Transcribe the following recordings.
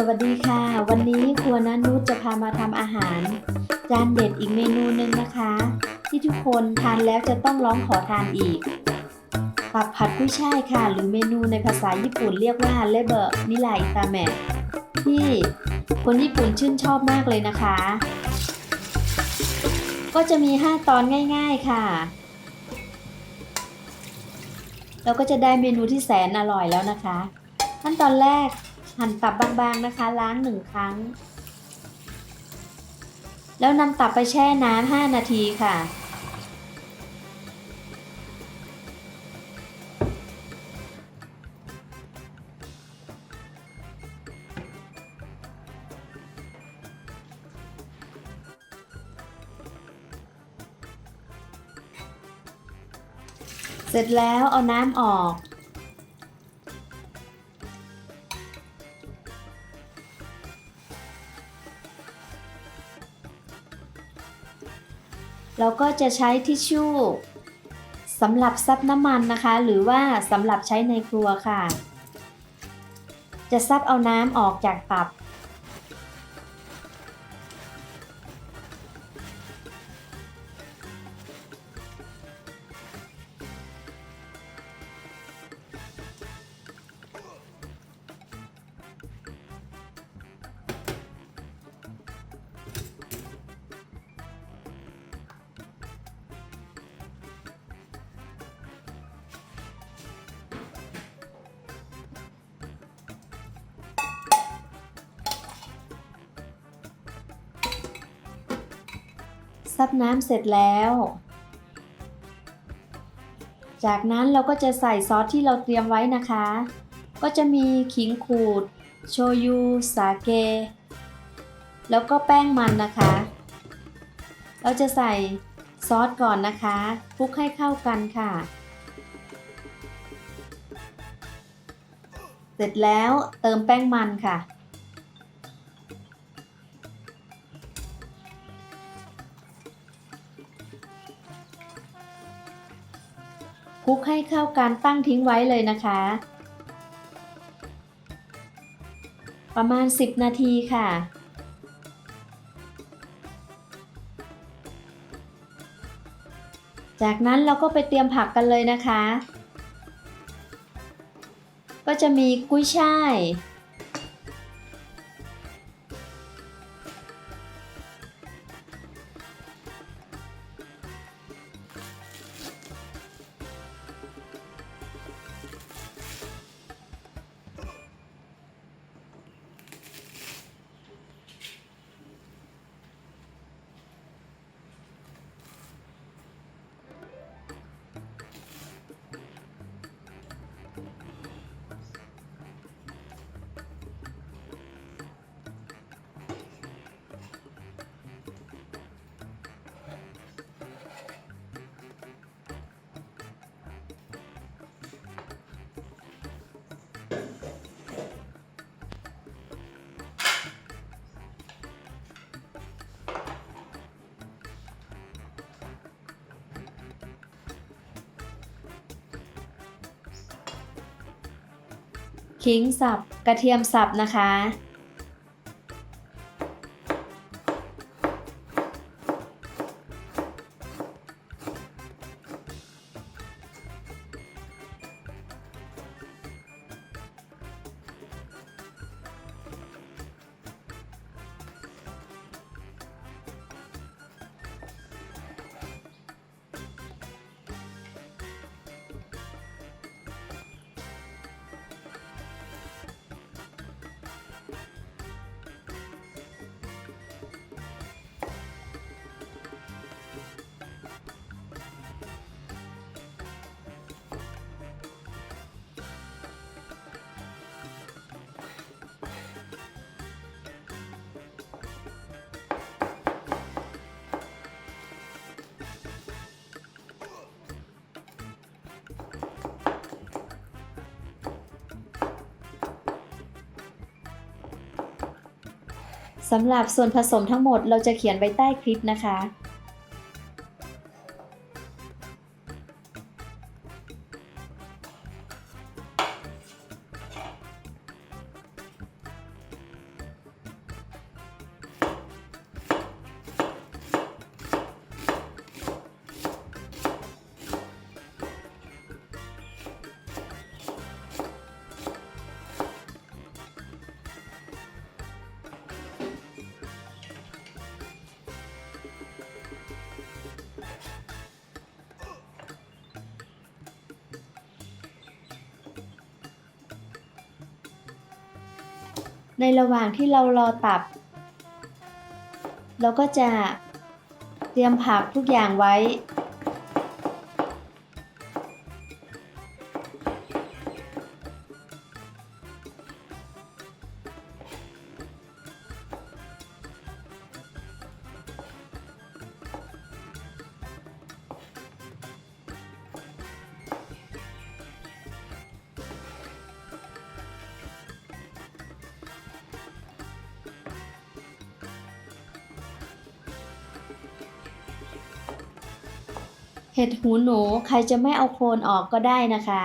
สวัสดีค่ะ วันนี้ครัวนันนุชจะพามาทำอาหาร จานเด็ดอีกเมนูหนึ่งนะคะ ที่ทุกคนทานแล้วจะต้องร้องขอทานอีกปักผัดกุ้ยช่ายค่ะ หรือเมนูในภาษาญี่ปุ่นเรียกว่าเลเบอร์นิไลตาแมะที่คนญี่ปุ่นชื่นชอบมากเลยนะคะ ก็จะมี 5 ตอนง่าย ๆค่ะ เราก็จะได้เมนูที่แสนอร่อยแล้วนะคะ ขั้นตอนแรก หั่นตับบางๆนะคะ ล้างหนึ่งครั้ง แล้วนำตับไปแช่น้ำ5นาทีค่ะ เสร็จแล้วเอาน้ำออก เราก็จะใช้ทิชชู่สำหรับซับน้ำมันนะคะ หรือว่าสำหรับใช้ในครัวค่ะ จะซับเอาน้ำออกจากตับ ซับน้ำเสร็จแล้ว จากนั้นเราก็จะใส่ซอสที่เราเตรียมไว้นะคะ ก็จะมีขิงขูด โชยุ สาเก แล้วก็แป้งมันนะคะ เราจะใส่ซอสก่อนนะคะคลุกให้เข้ากันค่ะ เสร็จแล้วเติมแป้งมันค่ะ ลุกให้เข้ากันตั้งทิ้งไว้เลยนะคะ ประมาณ 10 นาทีค่ะ จากนั้นเราก็ไปเตรียมผักกันเลยนะคะ ก็จะมีกุ้ยช่าย ขิงสับ กระเทียมสับนะคะ สำหรับส่วนผสมทั้งหมดเราจะเขียนไว้ใต้คลิปนะคะ ในระหว่างที่เรารอตับ เราก็จะเตรียมผักทุกอย่างไว้ เห็ดหูหนูใครจะไม่เอาโคลนออกก็ได้นะคะ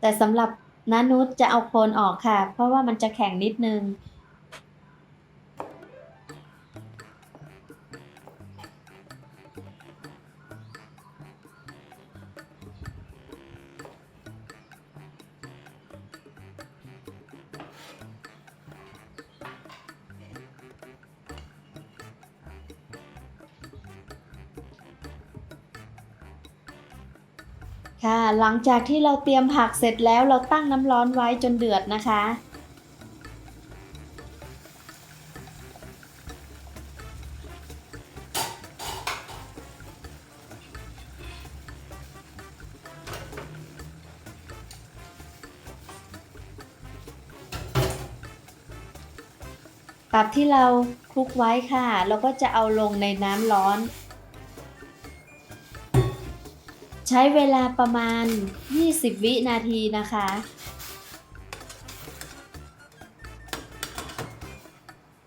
แต่สำหรับนานุชจะเอาโคลนออกค่ะ เพราะว่ามันจะแข็งนิดนึง หลังจากที่เราเตรียมผักเสร็จแล้วเราตั้งน้ำร้อนไว้จนเดือดนะคะ ตับที่เราคลุกไว้ค่ะ เราก็จะเอาลงในน้ำร้อน ใช้เวลาประมาณ 20 วินาทีนะคะ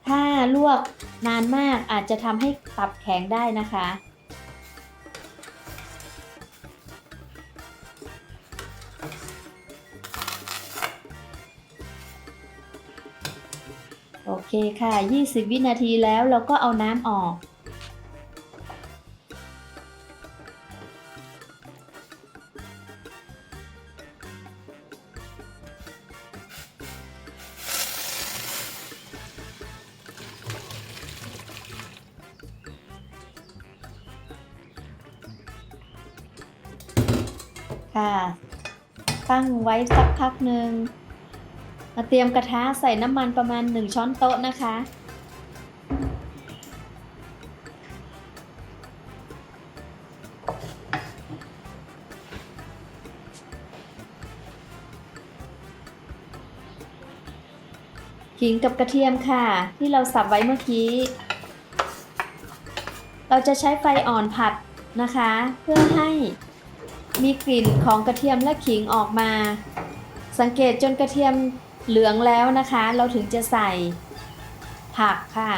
ถ้าลวกนานมากอาจจะทำให้ตับแข็งได้นะคะ โอเคค่ะ 20 วินาทีแล้วเราก็เอาน้ำออก ค่ะ ตั้งไว้สักพักหนึ่งมาเตรียมกระทะใส่น้ำมันประมาณ 1 ช้อนโต๊ะนะคะ ขิงกับกระเทียมค่ะ ที่เราสับไว้เมื่อกี้ เราจะใช้ไฟอ่อนผัดนะคะ เพื่อให้ มีกลิ่นของกระเทียมและขิงออกมา สังเกตจนกระเทียมเหลืองแล้วนะคะ เราถึงจะใส่ผักค่ะ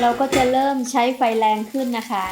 เราก็จะเริ่มใช้ไฟแรงขึ้นนะคะ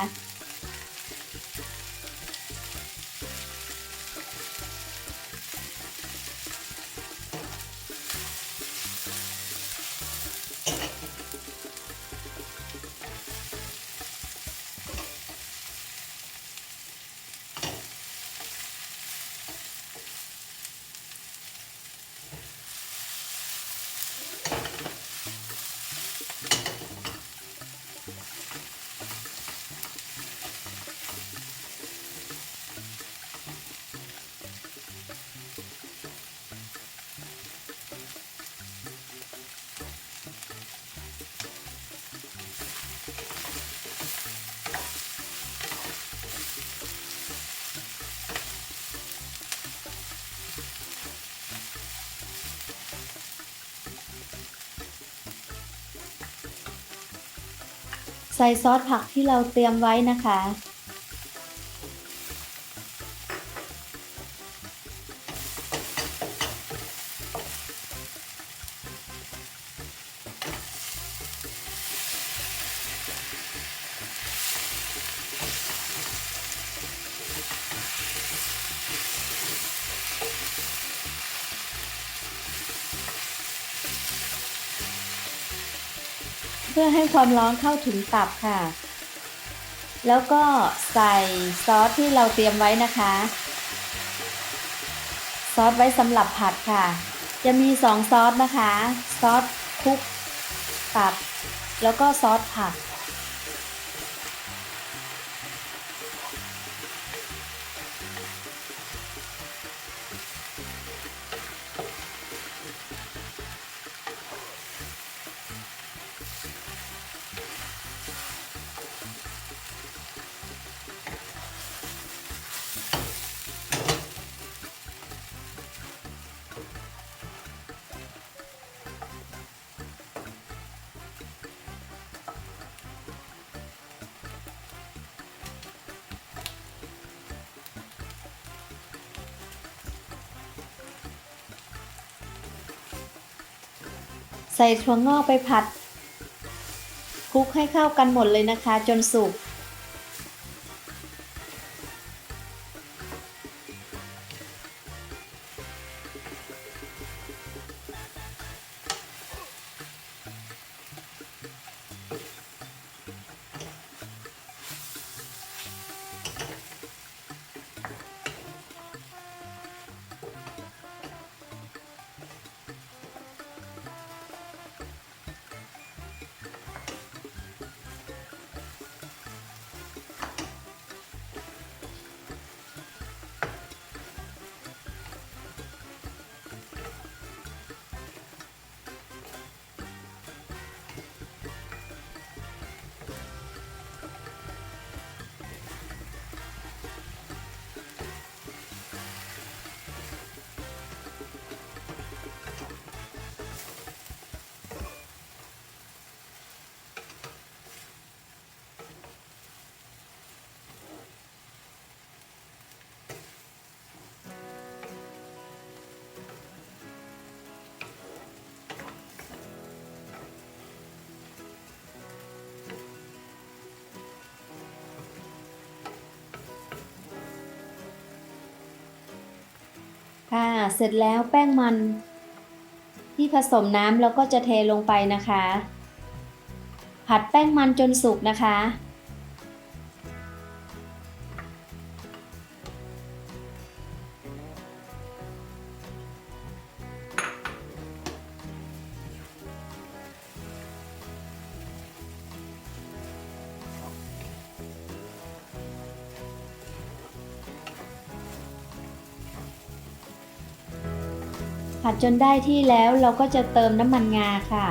ใส่ซอสผักที่เราเตรียมไว้นะคะ เพื่อให้ความร้อนเข้าถึงตับค่ะ แล้วก็ใส่ซอสที่เราเตรียมไว้นะคะ ซอสไว้สำหรับผัดค่ะ จะมีสองซอสนะคะ ซอสคุกตับ แล้วก็ซอสผัก ใส่ถั่วงอกไปผัดคลุกให้เข้ากันหมดเลยนะคะ จนสุก ค่ะ เสร็จแล้วแป้งมัน ที่ผสมน้ำแล้วก็จะเทลงไปนะคะ ผัดแป้งมันจนสุกนะคะ จนได้ที่แล้วเราก็จะเติมน้ำมันงาค่ะ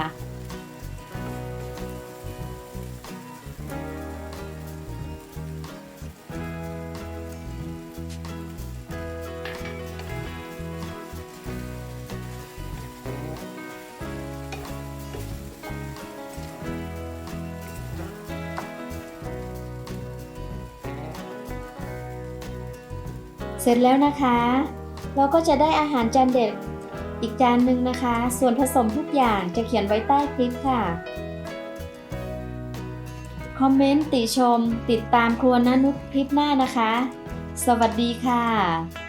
เสร็จแล้วนะคะ เราก็จะได้อาหารจานเด็ด อีกจานหนึ่งนะคะ ส่วนผสมทุกอย่างจะเขียนไว้ใต้คลิปค่ะ คอมเมนต์ติชม ติดตามครัวนานุชคลิปหน้านะคะ สวัสดีค่ะ